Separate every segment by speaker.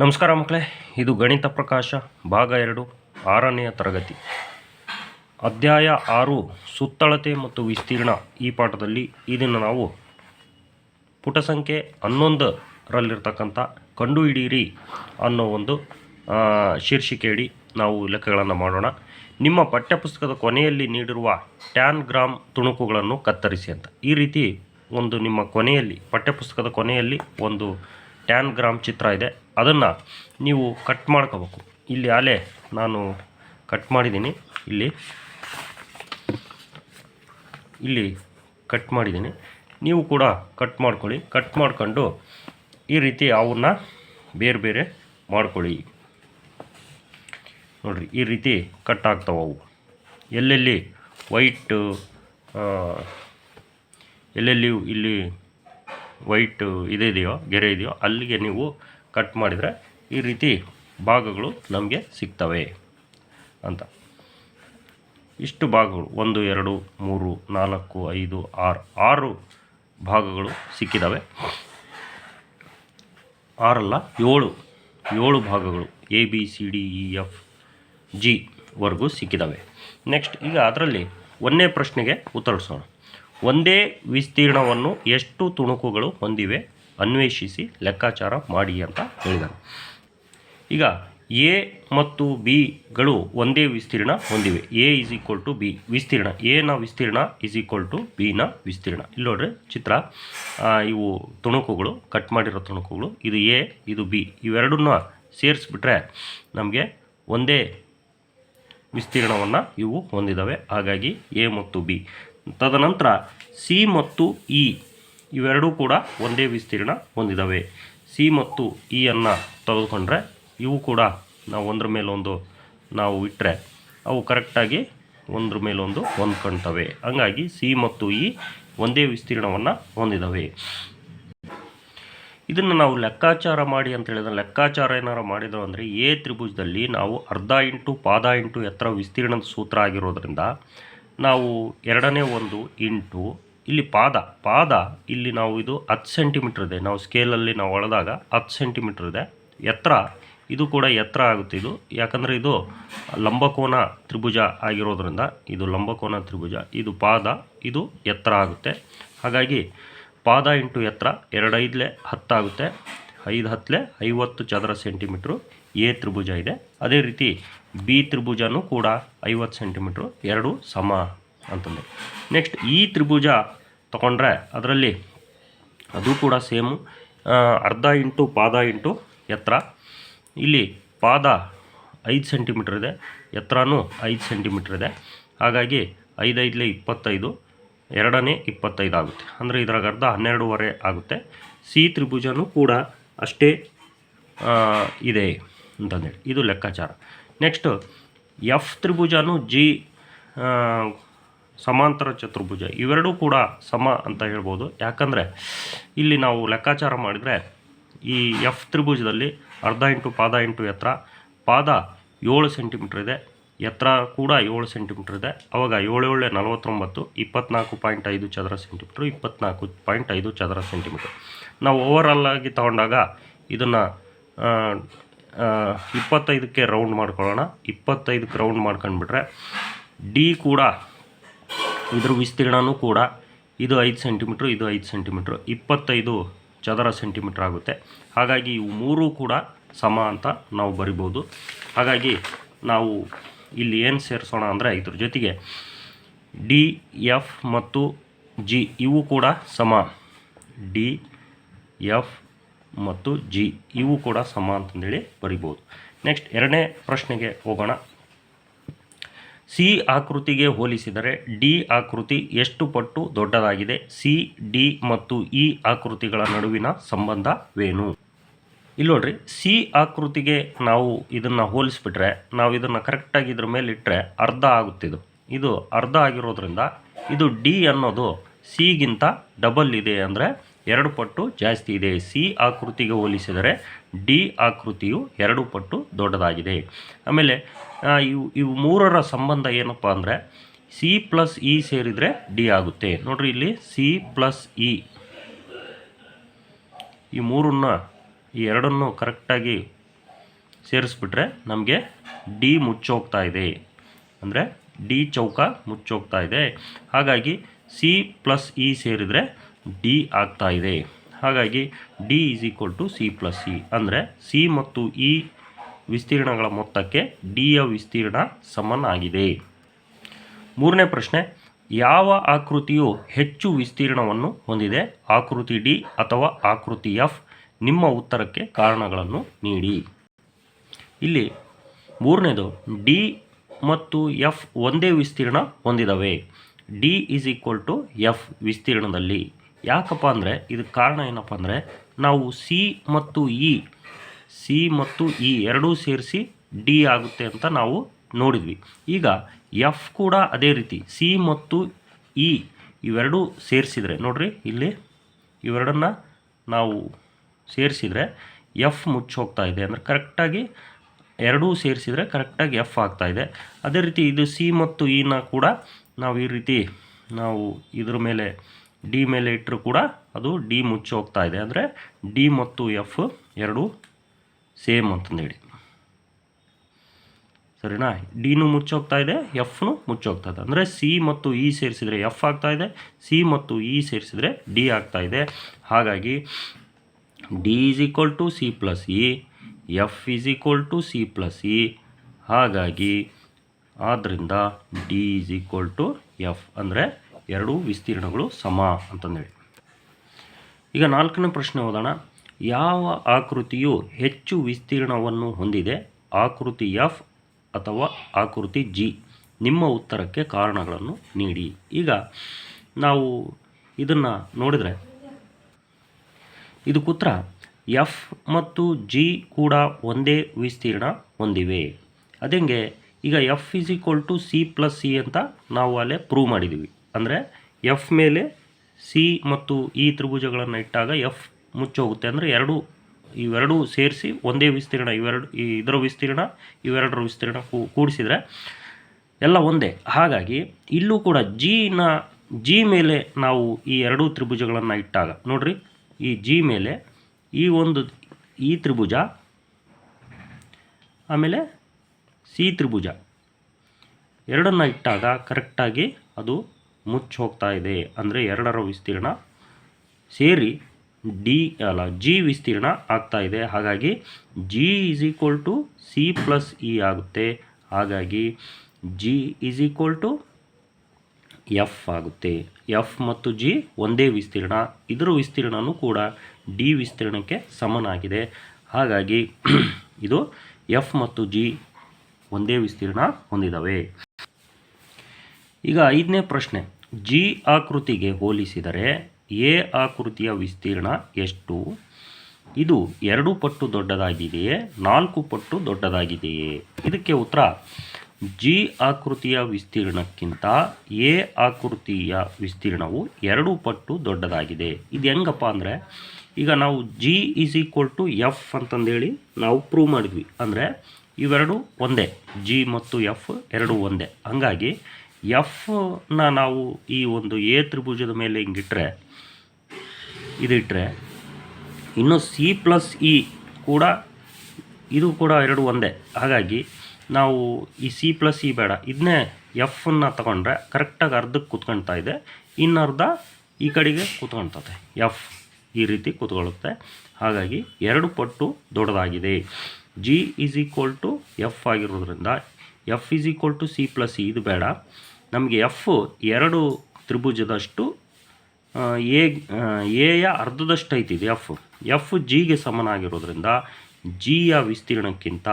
Speaker 1: ನಮಸ್ಕಾರ ಮಕ್ಕಳೇ, ಇದು ಗಣಿತ ಪ್ರಕಾಶ, ಭಾಗ ಎರಡು, ಆರನೆಯ ತರಗತಿ. ಅಧ್ಯಾಯ ಆರು, ಸುತ್ತಳತೆ ಮತ್ತು ವಿಸ್ತೀರ್ಣ ಈ ಪಾಠದಲ್ಲಿ ಇದನ್ನು ನಾವು ಪುಟ ಸಂಖ್ಯೆ ಹನ್ನೊಂದರಲ್ಲಿರ್ತಕ್ಕಂಥ ಕಂಡುಹಿಡಿಯಿರಿ ಅನ್ನೋ ಒಂದು ಶೀರ್ಷಿಕೆಯಡಿ ನಾವು ಲೆಕ್ಕಗಳನ್ನು ಮಾಡೋಣ. ನಿಮ್ಮ ಪಠ್ಯಪುಸ್ತಕದ ಕೊನೆಯಲ್ಲಿ ನೀಡಿರುವ ಟ್ಯಾನ್ ಗ್ರಾಮ್ ತುಣುಕುಗಳನ್ನು ಕತ್ತರಿಸಿ ಅಂತ. ಈ ರೀತಿ ಒಂದು ನಿಮ್ಮ ಕೊನೆಯಲ್ಲಿ, ಪಠ್ಯಪುಸ್ತಕದ ಕೊನೆಯಲ್ಲಿ ಒಂದು ಟ್ಯಾನ್ ಗ್ರಾಮ್ ಚಿತ್ರ ಇದೆ. ಅದನ್ನು ನೀವು ಕಟ್ ಮಾಡ್ಕೋಬೇಕು. ಇಲ್ಲಿ ಆಲೆ ನಾನು ಕಟ್ ಮಾಡಿದ್ದೀನಿ. ಇಲ್ಲಿ. ಇಲ್ಲಿ ಕಟ್ ಮಾಡಿದ್ದೀನಿ. ನೀವು ಕೂಡ ಕಟ್ ಮಾಡ್ಕೊಳ್ಳಿ. ಕಟ್ ಮಾಡ್ಕೊಂಡು ಈ ರೀತಿ ಅವನ್ನ ಬೇರೆ ಬೇರೆ ಮಾಡ್ಕೊಳ್ಳಿ. ನೋಡಿರಿ, ಈ ರೀತಿ ಕಟ್ ಆಗ್ತಾವೆ ಅವು. ಎಲ್ಲೆಲ್ಲಿ ವೈಟ್ ಎಲ್ಲೆಲ್ಲಿ ಇಲ್ಲಿ ವೈಟ್ ಇದೆಯೋ, ಗೆರೆ ಇದೆಯೋ, ಅಲ್ಲಿಗೆ ನೀವು ಕಟ್ ಮಾಡಿದರೆ ಈ ರೀತಿ ಭಾಗಗಳು ನಮಗೆ ಸಿಗ್ತವೆ ಅಂತ. ಇಷ್ಟು ಭಾಗಗಳು, ಒಂದು, ಎರಡು, ಮೂರು, ನಾಲ್ಕು, ಐದು, ಆರು ಆರು ಭಾಗಗಳು ಸಿಕ್ಕಿದ್ದಾವೆ ಆರಲ್ಲ, ಏಳು ಏಳು ಭಾಗಗಳು, A, B, C, D, E, F, G ವರ್ಗೂ ಸಿಕ್ಕಿದ್ದಾವೆ ನೆಕ್ಸ್ಟ್ ಈಗ ಅದರಲ್ಲಿ ಒಂದನೇ ಪ್ರಶ್ನೆಗೆ ಉತ್ತರಿಸೋಣ. ಒಂದೇ ವಿಸ್ತೀರ್ಣವನ್ನು ಎಷ್ಟು ತುಣುಕುಗಳು ಹೊಂದಿವೆ? ಅನ್ವೇಷಿಸಿ ಲೆಕ್ಕಾಚಾರ ಮಾಡಿ ಅಂತ ಹೇಳಿದರು ಈಗ ಎ ಮತ್ತು ಬಿಗಳು ಒಂದೇ ವಿಸ್ತೀರ್ಣ ಹೊಂದಿವೆ. A is equal to B. ವಿಸ್ತೀರ್ಣ. ಎನ ವಿಸ್ತೀರ್ಣ ಇಸ್ ಈಕ್ವಲ್ ಟು ಬಿನ ವಿಸ್ತೀರ್ಣ. ಇಲ್ಲಿ ನೋಡ್ರಿ ಚಿತ್ರ. ಇವು ತುಣುಕುಗಳು ಕಟ್ ಮಾಡಿರೋ ತುಣುಕುಗಳು. ಇದು ಎ, ಇದು ಬಿ. ಇವೆರಡನ್ನ ಸೇರಿಸ್ಬಿಟ್ರೆ ನಮಗೆ ಒಂದೇ ವಿಸ್ತೀರ್ಣವನ್ನು ಇವು ಹೊಂದಿದ್ದಾವೆ ಹಾಗಾಗಿ ಎ ಮತ್ತು ಬಿ. ತದನಂತರ ಸಿ ಮತ್ತು ಇ ಇವೆರಡೂ ಕೂಡ ಒಂದೇ ವಿಸ್ತೀರ್ಣ ಹೊಂದಿದ್ದಾವೆ ಸಿ ಮತ್ತು ಇ ಅನ್ನು ತೆಗೆದುಕೊಂಡ್ರೆ ಇವು ಕೂಡ ನಾವು ಒಂದ್ರ ಮೇಲೊಂದು ನಾವು ಇಟ್ಟರೆ ಅವು ಕರೆಕ್ಟಾಗಿ ಒಂದ್ರ ಮೇಲೊಂದು ಹೊಂದ್ಕೊಳ್ತವೆ ಹಂಗಾಗಿ ಸಿ ಮತ್ತು ಇ ಒಂದೇ ವಿಸ್ತೀರ್ಣವನ್ನು ಹೊಂದಿದ್ದಾವೆ ಇದನ್ನು ನಾವು ಲೆಕ್ಕಾಚಾರ ಮಾಡಿ ಅಂತ ಹೇಳಿದ್ರೆ ಲೆಕ್ಕಾಚಾರ ಏನಾರು ಮಾಡಿದ್ರು ಅಂದರೆ ಎ ತ್ರಿಭುಜದಲ್ಲಿ ನಾವು ಅರ್ಧ ಇಂಟು ಪಾದ ಇಂಟು ಎತ್ತರ ವಿಸ್ತೀರ್ಣದ ಸೂತ್ರ ಆಗಿರೋದ್ರಿಂದ ನಾವು ಎರಡನೇ ಒಂದು ಇಂಟು ಇಲ್ಲಿ ಪಾದ ಪಾದ ಇಲ್ಲಿ ನಾವು ಇದು ಹತ್ತು ಸೆಂಟಿಮೀಟ್ರ್ ಇದೆ. ನಾವು ಸ್ಕೇಲಲ್ಲಿ ನಾವು ಒಳದಾಗ ಹತ್ತು ಸೆಂಟಿಮೀಟ್ರ್ ಇದೆ. ಎತ್ತರ, ಇದು ಕೂಡ ಎತ್ತರ ಆಗುತ್ತೆ ಇದು. ಯಾಕಂದರೆ ಇದು ಲಂಬಕೋನ ತ್ರಿಭುಜ ಆಗಿರೋದ್ರಿಂದ ಇದು ಲಂಬಕೋನ ತ್ರಿಭುಜ, ಇದು ಪಾದ, ಇದು ಎತ್ತರ ಆಗುತ್ತೆ. ಹಾಗಾಗಿ ಪಾದ ಇಂಟು ಎತ್ತರ ಎರಡೈದ್ಲೆ ಹತ್ತಾಗುತ್ತೆ ಐದು ಹತ್ತಲೆ ಐವತ್ತು ಚದರ ಸೆಂಟಿಮೀಟ್ರು ಎ ತ್ರಿಭುಜ ಇದೆ. ಅದೇ ರೀತಿ ಬಿ ತ್ರಿಭುಜನೂ ಕೂಡ ಐವತ್ತು ಸೆಂಟಿಮೀಟ್ರು ಎರಡು ಸಮ ಅಂತಂದರೆ. ನೆಕ್ಸ್ಟ್ ಈ ತ್ರಿಭುಜ ತಗೊಂಡ್ರೆ ಅದರಲ್ಲಿ ಅದು ಕೂಡ ಸೇಮು. ಅರ್ಧ ಇಂಟು ಪಾದ ಇಂಟು ಎತ್ತರ. ಇಲ್ಲಿ ಪಾದ ಐದು ಸೆಂಟಿಮೀಟ್ರ್ ಇದೆ, ಎತ್ತರನೂ ಐದು ಸೆಂಟಿಮೀಟ್ರ್ ಇದೆ. ಹಾಗಾಗಿ ಐದೈದಲೇ ಇಪ್ಪತ್ತೈದು, ಎರಡನೇ ಇಪ್ಪತ್ತೈದು ಆಗುತ್ತೆ. ಅಂದರೆ ಇದ್ರಾಗ ಅರ್ಧ ಹನ್ನೆರಡೂವರೆ ಆಗುತ್ತೆ. ಸಿ ತ್ರಿಭುಜನೂ ಕೂಡ ಅಷ್ಟೇ ಇದೆ ಅಂತಂದೇಳಿ. ಇದು ಲೆಕ್ಕಾಚಾರ. ನೆಕ್ಸ್ಟ್, ಎಫ್ ತ್ರಿಭುಜನೂ ಜಿ ಸಮಾಂತರ ಚತುರ್ಭುಜ. ಇವೆರಡೂ ಕೂಡ ಸಮ ಅಂತ ಹೇಳ್ಬೋದು. ಯಾಕಂದರೆ ಇಲ್ಲಿ ನಾವು ಲೆಕ್ಕಾಚಾರ ಮಾಡಿದರೆ ಈ ಎಫ್ ತ್ರಿಭುಜದಲ್ಲಿ ಅರ್ಧ ಇಂಟು ಪಾದ ಇಂಟು ಎತ್ತರ, ಪಾದ ಏಳು ಸೆಂಟಿಮೀಟ್ರ್ ಇದೆ, ಎತ್ತರ ಕೂಡ ಏಳು ಸೆಂಟಿಮೀಟ್ರ್ ಇದೆ. ಅವಾಗ ಏಳು ಏಳೆ ನಲವತ್ತೊಂಬತ್ತು, ಇಪ್ಪತ್ನಾಲ್ಕು ಪಾಯಿಂಟ್ ಐದು ಚದರ ಸೆಂಟಿಮೀಟ್ರು, ಇಪ್ಪತ್ನಾಲ್ಕು ಪಾಯಿಂಟ್ ಐದು ಚದರ ಸೆಂಟಿಮೀಟ್ರ್. ನಾವು ಓವರಾಲ್ ಆಗಿ ತಗೊಂಡಾಗ ಇದನ್ನು ಇಪ್ಪತ್ತೈದಕ್ಕೆ ರೌಂಡ್ ಮಾಡ್ಕೊಳ್ಳೋಣ. ಇಪ್ಪತ್ತೈದಕ್ಕೆ ರೌಂಡ್ ಮಾಡ್ಕೊಂಡ್ಬಿಟ್ರೆ ಡಿ ಕೂಡ ಇದ್ರ ವಿಸ್ತೀರ್ಣನೂ ಕೂಡ ಇದು ಐದು ಸೆಂಟಿಮೀಟ್ರ್, ಇದು ಐದು ಸೆಂಟಿಮೀಟ್ರ್. ಇಪ್ಪತ್ತೈದು ಚದರ ಸೆಂಟಿಮೀಟ್ರ್ ಆಗುತ್ತೆ. ಹಾಗಾಗಿ ಇವು ಮೂರೂ ಕೂಡ ಸಮ ಅಂತ ನಾವು ಬರಿಬೋದು. ಹಾಗಾಗಿ ನಾವು ಇಲ್ಲಿ ಏನು ಸೇರಿಸೋಣ ಅಂದರೆ ಇದ್ರ ಜೊತೆಗೆ ಡಿ, ಎಫ್ ಮತ್ತು ಜಿ, ಇವು ಕೂಡ ಸಮ. ಡಿ, ಎಫ್ ಮತ್ತು ಜಿ, ಇವು ಕೂಡ ಸಮ ಅಂತಂದೇಳಿ ಬರಿಬೋದು. ನೆಕ್ಸ್ಟ್ ಎರಡನೇ ಪ್ರಶ್ನೆಗೆ ಹೋಗೋಣ. ಸಿ ಆಕೃತಿಗೆ ಹೋಲಿಸಿದರೆ ಡಿ ಆಕೃತಿ ಎಷ್ಟು ಪಟ್ಟು ದೊಡ್ಡದಾಗಿದೆ? ಸಿ, ಡಿ ಮತ್ತು ಇ ಆಕೃತಿಗಳ ನಡುವಿನ ಸಂಬಂಧವೇನು? ಇಲ್ಲಿ ನೋಡ್ರಿ, ಸಿ ಆಕೃತಿಗೆ ನಾವು ಇದನ್ನು ಹೋಲಿಸ್ಬಿಟ್ರೆ, ನಾವು ಇದನ್ನು ಕರೆಕ್ಟಾಗಿ ಇದ್ರ ಮೇಲೆ ಇಟ್ಟರೆ ಅರ್ಧ ಆಗುತ್ತಿದ್ದು ಇದು. ಅರ್ಧ ಆಗಿರೋದ್ರಿಂದ ಇದು ಡಿ ಅನ್ನೋದು ಸಿಗಿಂತ ಡಬಲ್ ಇದೆ ಅಂದರೆ ಎರಡು ಪಟ್ಟು ಜಾಸ್ತಿ ಇದೆ. ಸಿ ಆಕೃತಿಗೆ ಹೋಲಿಸಿದರೆ ಡಿ ಆಕೃತಿಯು ಎರಡು ಪಟ್ಟು ದೊಡ್ಡದಾಗಿದೆ. ಆಮೇಲೆ ಇವು ಇವು ಮೂರರ ಸಂಬಂಧ ಏನಪ್ಪ ಅಂದರೆ ಸಿ ಪ್ಲಸ್ ಇ ಸೇರಿದರೆ ಡಿ ಆಗುತ್ತೆ. ನೋಡ್ರಿ ಇಲ್ಲಿ ಸಿ ಪ್ಲಸ್ ಇ. ಈ ಮೂರನ್ನ, ಈ ಎರಡನ್ನು ಕರೆಕ್ಟಾಗಿ ಸೇರಿಸ್ಬಿಟ್ರೆ ನಮಗೆ ಡಿ ಮುಚ್ಚೋಗ್ತಾ ಇದೆ. ಅಂದರೆ ಡಿ ಚೌಕ ಮುಚ್ಚೋಗ್ತಾ ಇದೆ. ಹಾಗಾಗಿ ಸಿ ಪ್ಲಸ್ ಇ ಸೇರಿದರೆ ಡಿ ಆಗ್ತಾ ಇದೆ. ಹಾಗಾಗಿ D is equal to C plus E ಅಂದರೆ ಸಿ ಮತ್ತು ಇ ವಿಸ್ತೀರ್ಣಗಳ ಮೊತ್ತಕ್ಕೆ ಡಿಯ ವಿಸ್ತೀರ್ಣ ಸಮನಾಗಿದೆ. ಮೂರನೇ ಪ್ರಶ್ನೆ, ಯಾವ ಆಕೃತಿಯು ಹೆಚ್ಚು ವಿಸ್ತೀರ್ಣವನ್ನು ಹೊಂದಿದೆ? ಆಕೃತಿ ಡಿ ಅಥವಾ ಆಕೃತಿ ಎಫ್ ನಿಮ್ಮ ಉತ್ತರಕ್ಕೆ ಕಾರಣಗಳನ್ನು ನೀಡಿ. ಇಲ್ಲಿ ಮೂರನೇದು ಡಿ ಮತ್ತು ಎಫ್ ಒಂದೇ ವಿಸ್ತೀರ್ಣ ಹೊಂದಿದವೆ. D is equal to F ವಿಸ್ತೀರ್ಣದಲ್ಲಿ. ಯಾಕಪ್ಪ ಅಂದರೆ ಇದಕ್ಕೆ ಕಾರಣ ಏನಪ್ಪ ಅಂದರೆ ನಾವು ಸಿ ಮತ್ತು ಇ ಸಿ ಮತ್ತು ಇ ಎರಡೂ ಸೇರಿಸಿ ಡಿ ಆಗುತ್ತೆ ಅಂತ ನಾವು ನೋಡಿದ್ವಿ. ಈಗ ಎಫ್ ಕೂಡ ಅದೇ ರೀತಿ ಸಿ ಮತ್ತು ಇ ಇವೆರಡೂ ಸೇರಿಸಿದರೆ, ನೋಡ್ರಿ ಇಲ್ಲಿ ಇವೆರಡನ್ನ ನಾವು ಸೇರಿಸಿದರೆ ಎಫ್ ಮುಚ್ಚೋಗ್ತಾ ಇದೆ. ಅಂದರೆ ಕರೆಕ್ಟಾಗಿ ಎರಡೂ ಸೇರಿಸಿದರೆ ಕರೆಕ್ಟಾಗಿ ಎಫ್ ಆಗ್ತಾ ಇದೆ. ಅದೇ ರೀತಿ ಇದು ಸಿ ಮತ್ತು ಇನ ಕೂಡ ನಾವು ಈ ರೀತಿ ನಾವು ಇದ್ರ ಮೇಲೆ ಡಿ ಮೇಲೆ ಇಟ್ಟರೂ ಕೂಡ ಅದು ಡಿ ಮುಚ್ಚೋಗ್ತಾ ಇದೆ. ಅಂದರೆ ಡಿ ಮತ್ತು ಎಫ್ ಎರಡು ಸೇಮ್ ಅಂತಂದೇಳಿ ಸರಿನಾ? ಡಿನೂ ಮುಚ್ಚೋಗ್ತಾ ಇದೆ ಎಫ್ನು ಮುಚ್ಚೋಗ್ತಾ ಇದೆ. ಅಂದರೆ ಸಿ ಮತ್ತು ಇ ಸೇರಿಸಿದರೆ ಎಫ್ ಆಗ್ತಾ ಇದೆ ಸಿ ಮತ್ತು ಇ ಸೇರಿಸಿದರೆ ಡಿ ಆಗ್ತಾ ಇದೆ. ಹಾಗಾಗಿ D is equal to C plus E F is equal to C plus E ಹಾಗಾಗಿ ಆದ್ದರಿಂದ D is equal to F ಅಂದರೆ ಎರಡೂ ವಿಸ್ತೀರ್ಣಗಳು ಸಮ ಅಂತಂದೇಳಿ. ಈಗ ನಾಲ್ಕನೇ ಪ್ರಶ್ನೆ ಓದೋಣ. ಯಾವ ಆಕೃತಿಯು ಹೆಚ್ಚು ವಿಸ್ತೀರ್ಣವನ್ನು ಹೊಂದಿದೆ? ಆಕೃತಿ ಎಫ್ ಅಥವಾ ಆಕೃತಿ ಜಿ ನಿಮ್ಮ ಉತ್ತರಕ್ಕೆ ಕಾರಣಗಳನ್ನು ನೀಡಿ. ಈಗ ನಾವು ಇದನ್ನು ನೋಡಿದರೆ ಇದಕ್ಕೆ ಉತ್ತರ ಎಫ್ ಮತ್ತು ಜಿ ಕೂಡ ಒಂದೇ ವಿಸ್ತೀರ್ಣ ಹೊಂದಿವೆ. ಅದೇ ಈಗ F is equal to C plus C ಅಂತ ನಾವು ಅಲ್ಲೇ ಪ್ರೂವ್ ಮಾಡಿದ್ದೀವಿ ಅಂದರೆ ಎಫ್ ಮೇಲೆ ಸಿ ಮತ್ತು ಈ ತ್ರಿಭುಜಗಳನ್ನು ಇಟ್ಟಾಗ ಎಫ್ ಮುಚ್ಚೋಗುತ್ತೆ. ಅಂದರೆ ಎರಡು, ಇವೆರಡೂ ಸೇರಿಸಿ ಒಂದೇ ವಿಸ್ತೀರ್ಣ, ಇವೆರಡು, ಈ ಇದರ ವಿಸ್ತೀರ್ಣ, ಇವೆರಡರ ವಿಸ್ತೀರ್ಣ ಕೂಡಿಸಿದರೆ ಎಲ್ಲ ಒಂದೇ. ಹಾಗಾಗಿ ಇಲ್ಲೂ ಕೂಡ ಜಿನ ಜಿ ಮೇಲೆ ನಾವು ಈ ಎರಡೂ ತ್ರಿಭುಜಗಳನ್ನು ಇಟ್ಟಾಗ, ನೋಡ್ರಿ, ಈ ಜಿ ಮೇಲೆ ಈ ಒಂದು ಈ ತ್ರಿಭುಜ, ಆಮೇಲೆ ಸಿ ತ್ರಿಭುಜ. ಎರಡನ್ನು ಇಟ್ಟಾಗ ಕರೆಕ್ಟಾಗಿ ಅದು ಮುಚ್ಚಿ ಹೋಗ್ತಾ ಇದೆ ಅಂದರೆ ಎರಡರ ವಿಸ್ತೀರ್ಣ ಸೇರಿ ಡಿ ಅಲ್ಲ, ಜಿ ವಿಸ್ತೀರ್ಣ ಆಗ್ತಾ ಇದೆ ಹಾಗಾಗಿ G is equal to C plus E ಆಗುತ್ತೆ. ಹಾಗಾಗಿ G is equal to F ಆಗುತ್ತೆ. ಎಫ್ ಮತ್ತು ಜಿ ಒಂದೇ ವಿಸ್ತೀರ್ಣ. ಇದರ ವಿಸ್ತೀರ್ಣನೂ ಕೂಡ ಡಿ ವಿಸ್ತೀರ್ಣಕ್ಕೆ ಸಮನಾಗಿದೆ. ಹಾಗಾಗಿ ಇದು ಎಫ್ ಮತ್ತು ಜಿ ಒಂದೇ ವಿಸ್ತೀರ್ಣ ಹೊಂದಿದವೆ. ಈಗ ಐದನೇ ಪ್ರಶ್ನೆ. ಜಿ ಆಕೃತಿಗೆ ಹೋಲಿಸಿದರೆ ಎ ಆಕೃತಿಯ ವಿಸ್ತೀರ್ಣ ಎಷ್ಟು? ಇದು ಎರಡು ಪಟ್ಟು ದೊಡ್ಡದಾಗಿದೆಯೇ? ನಾಲ್ಕು ಪಟ್ಟು ದೊಡ್ಡದಾಗಿದೆಯೇ? ಇದಕ್ಕೆ ಉತ್ತರ, ಜಿ ಆಕೃತಿಯ ವಿಸ್ತೀರ್ಣಕ್ಕಿಂತ ಎ ಆಕೃತಿಯ ವಿಸ್ತೀರ್ಣವು ಎರಡು ಪಟ್ಟು ದೊಡ್ಡದಾಗಿದೆ. ಇದು ಹೆಂಗಪ್ಪ ಅಂದರೆ, ಈಗ ನಾವು G is equal to F ಅಂತಂದೇಳಿ ನಾವು ಪ್ರೂವ್ ಮಾಡಿದ್ವಿ. ಅಂದರೆ ಇವೆರಡು ಒಂದೇ, ಜಿ ಮತ್ತು ಎಫ್ ಎರಡು ಒಂದೇ. ಹಾಗಾಗಿ ಎಫ್ನ ನಾವು ಈ ಒಂದು ಎ ತ್ರಿಭುಜದ ಮೇಲೆ ಹಿಂಗಿಟ್ರೆ ಇದಿಟ್ಟರೆ ಇನ್ನು ಸಿ ಪ್ಲಸ್ ಇ ಕೂಡ, ಇದು ಕೂಡ ಎರಡು ಒಂದೇ. ಹಾಗಾಗಿ ನಾವು ಈ ಸಿ ಪ್ಲಸ್ ಇ ಬೇಡ. ಇದನ್ನೇ ಎಫನ್ನು ತಗೊಂಡ್ರೆ ಕರೆಕ್ಟಾಗಿ ಅರ್ಧಕ್ಕೆ ಕೂತ್ಕೊಳ್ತಾ ಇದೆ. ಇನ್ನರ್ಧ ಈ ಕಡೆಗೆ ಕೂತ್ಕೊಳ್ತದೆ ಎಫ್ ಈ ರೀತಿ ಕೂತ್ಕೊಳ್ಳುತ್ತೆ. ಹಾಗಾಗಿ ಎರಡು ಪಟ್ಟು ದೊಡ್ಡದಾಗಿದೆ. G is equal to F ಆಗಿರೋದ್ರಿಂದ F is equal to C plus E ಇದು ಬೇಡ. ನಮಗೆ ಎಫ್ ಎರಡು ತ್ರಿಭುಜದಷ್ಟು ಎ ಎಯ ಅರ್ಧದಷ್ಟು ಐತಿ ಇದು ಎಫ್ ಎಫ್ ಜಿಗೆ ಸಮನಾಗಿರೋದ್ರಿಂದ ಜಿಯ ವಿಸ್ತೀರ್ಣಕ್ಕಿಂತ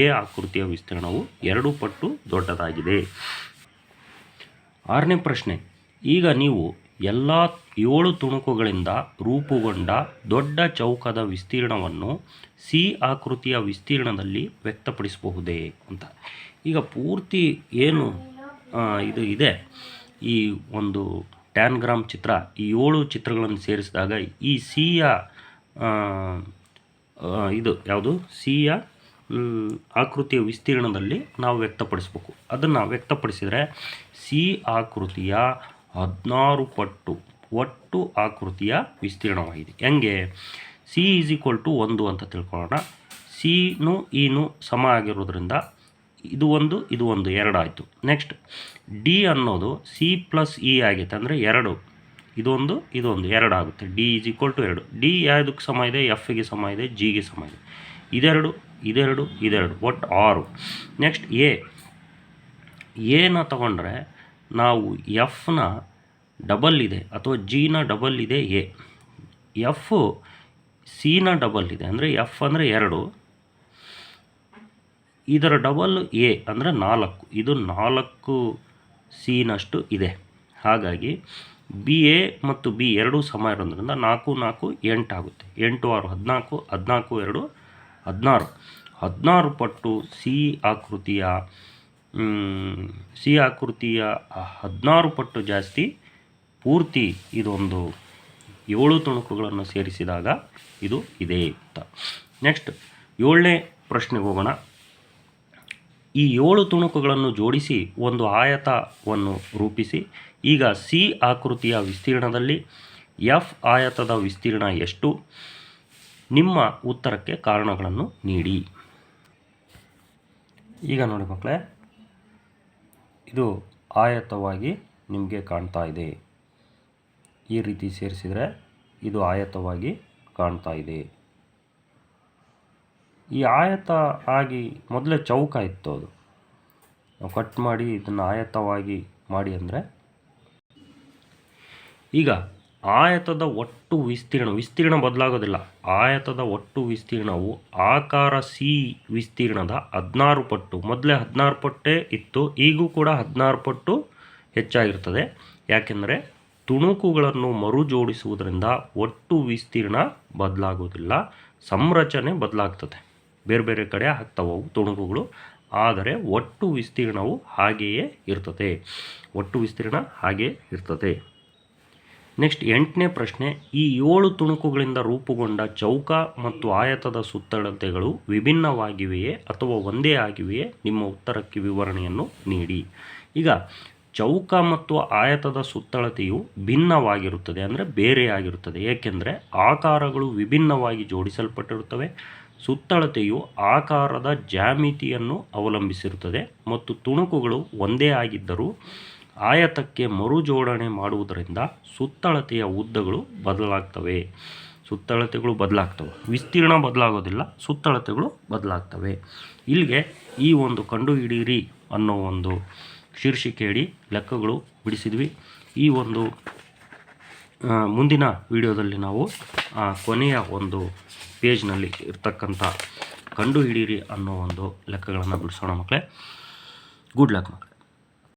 Speaker 1: ಎ ಆಕೃತಿಯ ವಿಸ್ತೀರ್ಣವು ಎರಡು ಪಟ್ಟು ದೊಡ್ಡದಾಗಿದೆ. ಆರನೇ ಪ್ರಶ್ನೆ, ಈಗ ನೀವು ಎಲ್ಲ ಏಳು ತುಣುಕುಗಳಿಂದ ರೂಪುಗೊಂಡ ದೊಡ್ಡ ಚೌಕದ ವಿಸ್ತೀರ್ಣವನ್ನು ಸಿ ಆಕೃತಿಯ ವಿಸ್ತೀರ್ಣದಲ್ಲಿ ವ್ಯಕ್ತಪಡಿಸಬಹುದೇ ಅಂತ. ಈಗ ಪೂರ್ತಿ ಏನು ಇದು ಇದೆ. ಈ ಒಂದು ಟ್ಯಾನ್ಗ್ರಾಮ್ ಚಿತ್ರ, ಈ ಏಳು ಚಿತ್ರಗಳನ್ನು ಸೇರಿಸಿದಾಗ ಈ ಸಿಯ ಇದು ಯಾವುದು? ಸಿಯ ಆಕೃತಿಯ ವಿಸ್ತೀರ್ಣದಲ್ಲಿ ನಾವು ವ್ಯಕ್ತಪಡಿಸ್ಬೇಕು. ಅದನ್ನು ವ್ಯಕ್ತಪಡಿಸಿದರೆ ಸಿ ಆಕೃತಿಯ ಹದಿನಾರು ಪಟ್ಟು ಒಟ್ಟು ಆಕೃತಿಯ ವಿಸ್ತೀರ್ಣವಾಗಿದೆ. ಹೆಂಗೆ? ಸಿ ಈಸ್ ಈಕ್ವಲ್ ಟು ಒಂದು ಅಂತ ತಿಳ್ಕೊಳ್ಳೋಣ. ಸಿನು ಈನು ಸಮ ಆಗಿರೋದ್ರಿಂದ ಇದು ಒಂದು ಇದು ಒಂದು, ಎರಡು ಆಯಿತು. ನೆಕ್ಸ್ಟ್ ಡಿ ಅನ್ನೋದು ಸಿ ಪ್ಲಸ್ ಇ ಆಗೈತೆ ಅಂದರೆ ಎರಡು. ಇದೊಂದು ಇದೊಂದು, ಎರಡು ಆಗುತ್ತೆ. ಡಿ ಈಸ್ ಈಕ್ವಲ್ ಟು ಎರಡು. ಡಿ ಯಾವುದಕ್ಕೆ ಸಮ ಇದೆ? ಎಫ್ಗೆ ಸಮ ಇದೆ ಜಿಗೆ ಸಮ ಇದೆ. ಇದೆರಡು ಇದೆರಡು ಇದೆರಡು. ಒಟ್ಟು ಆರು ನೆಕ್ಸ್ಟ್ ಎ ಎನ ತಗೊಂಡ್ರೆ ನಾವು ಎಫ್ನ ಡಬಲ್ ಇದೆ ಅಥವಾ ಜಿನ ಡಬಲ್ ಇದೆ ಎ ಎಫ್ ಸಿನ ಡಬಲ್ ಇದೆ ಅಂದರೆ ಎಫ್ ಅಂದರೆ ಎರಡು. ಇದರ ಡಬಲ್ ಎ ಅಂದರೆ ನಾಲ್ಕು. ಇದು ನಾಲ್ಕು ಸಿನಷ್ಟು ಇದೆ. ಹಾಗಾಗಿ ಬಿ ಎ ಮತ್ತು ಬಿ ಎರಡೂ ಸಮ ಇರೋದ್ರಿಂದ ನಾಲ್ಕು ನಾಲ್ಕು ಎಂಟು ಆಗುತ್ತೆ. ಎಂಟು ಆರು ಹದಿನಾಲ್ಕು ಹದಿನಾಲ್ಕು ಎರಡು, ಹದಿನಾರು. ಹದಿನಾರು ಪಟ್ಟು ಸಿ ಆಕೃತಿಯ ಸಿ ಆಕೃತಿಯ ಹದಿನಾರು ಪಟ್ಟು ಜಾಸ್ತಿ ಪೂರ್ತಿ ಇದೊಂದು ಏಳು ತುಣುಕುಗಳನ್ನು ಸೇರಿಸಿದಾಗ ಇದು ಇದೆ ಅಂತ. ನೆಕ್ಸ್ಟ್ ಏಳನೇ ಪ್ರಶ್ನೆಗೆ ಹೋಗೋಣ. ಈ ಏಳು ತುಣುಕುಗಳನ್ನು ಜೋಡಿಸಿ ಒಂದು ಆಯತವನ್ನು ರೂಪಿಸಿ, ಈಗ ಸಿ ಆಕೃತಿಯ ವಿಸ್ತೀರ್ಣದಲ್ಲಿ ಎಫ್ ಆಯತದ ವಿಸ್ತೀರ್ಣ ಎಷ್ಟು? ನಿಮ್ಮ ಉತ್ತರಕ್ಕೆ ಕಾರಣಗಳನ್ನು ನೀಡಿ. ಈಗ ನೋಡಿ ಮಕ್ಕಳೇ, ಇದು ಆಯತವಾಗಿ ನಿಮಗೆ ಕಾಣ್ತಾ ಇದೆ. ಈ ರೀತಿ ಸೇರಿಸಿದರೆ ಇದು ಆಯತವಾಗಿ ಕಾಣ್ತಾ ಇದೆ. ಈ ಆಯತ ಆಗಿ ಮೊದಲೇ ಚೌಕ ಇತ್ತು ಅದು. ನಾವು ಕಟ್ ಮಾಡಿ ಇದನ್ನು ಆಯತವಾಗಿ ಮಾಡಿ ಅಂದರೆ? ಈಗ ಆಯತದ ಒಟ್ಟು ವಿಸ್ತೀರ್ಣ ವಿಸ್ತೀರ್ಣ ಬದಲಾಗೋದಿಲ್ಲ. ಆಯತದ ಒಟ್ಟು ವಿಸ್ತೀರ್ಣವು ಆಕಾರ ಸಿ ವಿಸ್ತೀರ್ಣದ ಹದಿನಾರು ಪಟ್ಟು, ಮೊದಲೇ ಹದಿನಾರು ಪಟ್ಟೇ ಇತ್ತು, ಈಗೂ ಕೂಡ ಹದಿನಾರು ಪಟ್ಟು ಹೆಚ್ಚಾಗಿರ್ತದೆ. ಯಾಕೆಂದರೆ ತುಣುಕುಗಳನ್ನು ಮರು ಜೋಡಿಸುವುದರಿಂದ ಒಟ್ಟು ವಿಸ್ತೀರ್ಣ ಬದಲಾಗೋದಿಲ್ಲ, ಸಂರಚನೆ ಬದಲಾಗ್ತದೆ. ಬೇರೆ ಬೇರೆ ಕಡೆ ಆಗ್ತಾವೆ ತುಣುಕುಗಳು. ಆದರೆ ಒಟ್ಟು ವಿಸ್ತೀರ್ಣವು ಹಾಗೆಯೇ ಇರ್ತದೆ. ಒಟ್ಟು ವಿಸ್ತೀರ್ಣ ಹಾಗೇ ಇರ್ತದೆ. ನೆಕ್ಸ್ಟ್ ಎಂಟನೇ ಪ್ರಶ್ನೆ, ಈ ಏಳು ತುಣುಕುಗಳಿಂದ ರೂಪುಗೊಂಡ ಚೌಕ ಮತ್ತು ಆಯತದ ಸುತ್ತಳತೆಗಳು ವಿಭಿನ್ನವಾಗಿವೆಯೇ ಅಥವಾ ಒಂದೇ ಆಗಿವೆಯೇ? ನಿಮ್ಮ ಉತ್ತರಕ್ಕೆ ವಿವರಣೆಯನ್ನು ನೀಡಿ. ಈಗ, ಚೌಕ ಮತ್ತು ಆಯತದ ಸುತ್ತಳತೆಯು ಭಿನ್ನವಾಗಿರುತ್ತದೆ, ಅಂದರೆ ಬೇರೆಯಾಗಿರುತ್ತದೆ. ಏಕೆಂದರೆ ಆಕಾರಗಳು ವಿಭಿನ್ನವಾಗಿ ಜೋಡಿಸಲ್ಪಟ್ಟಿರುತ್ತವೆ ಸುತ್ತಳತೆಯು ಆಕಾರದ ಜ್ಯಾಮಿತಿಯನ್ನು ಅವಲಂಬಿಸಿರುತ್ತದೆ ಮತ್ತು ತುಣುಕುಗಳು ಒಂದೇ ಆಗಿದ್ದರೂ ಆಯತಕ್ಕೆ ಮರುಜೋಡಣೆ ಮಾಡುವುದರಿಂದ ಸುತ್ತಳತೆಯ ಉದ್ದಗಳು ಬದಲಾಗ್ತವೆ. ಸುತ್ತಳತೆಗಳು ಬದಲಾಗ್ತವೆ. ವಿಸ್ತೀರ್ಣ ಬದಲಾಗೋದಿಲ್ಲ, ಸುತ್ತಳತೆಗಳು ಬದಲಾಗ್ತವೆ. ಇಲ್ಲಿಗೆ ಈ ಒಂದು ಕಂಡುಹಿಡಿಯಿರಿ ಅನ್ನೋ ಒಂದು ಶೀರ್ಷಿಕೆಯಡಿ ಲೆಕ್ಕಗಳು ಬಿಡಿಸಿದ್ವಿ. ಈ ಒಂದು ಮುಂದಿನ ವಿಡಿಯೋದಲ್ಲಿ ನಾವು ಕೊನೆಯ ಒಂದು ಪೇಜ್ನಲ್ಲಿ ಇರ್ತಕ್ಕಂಥ ಕಂಡುಹಿಡಿಯಿರಿ ಅನ್ನೋ ಒಂದು ಲೆಕ್ಕಗಳನ್ನು ಬಿಡಿಸೋಣ ಮಕ್ಕಳೇ ಗುಡ್ ಲಕ್ ಮಕ್ಕಳೇ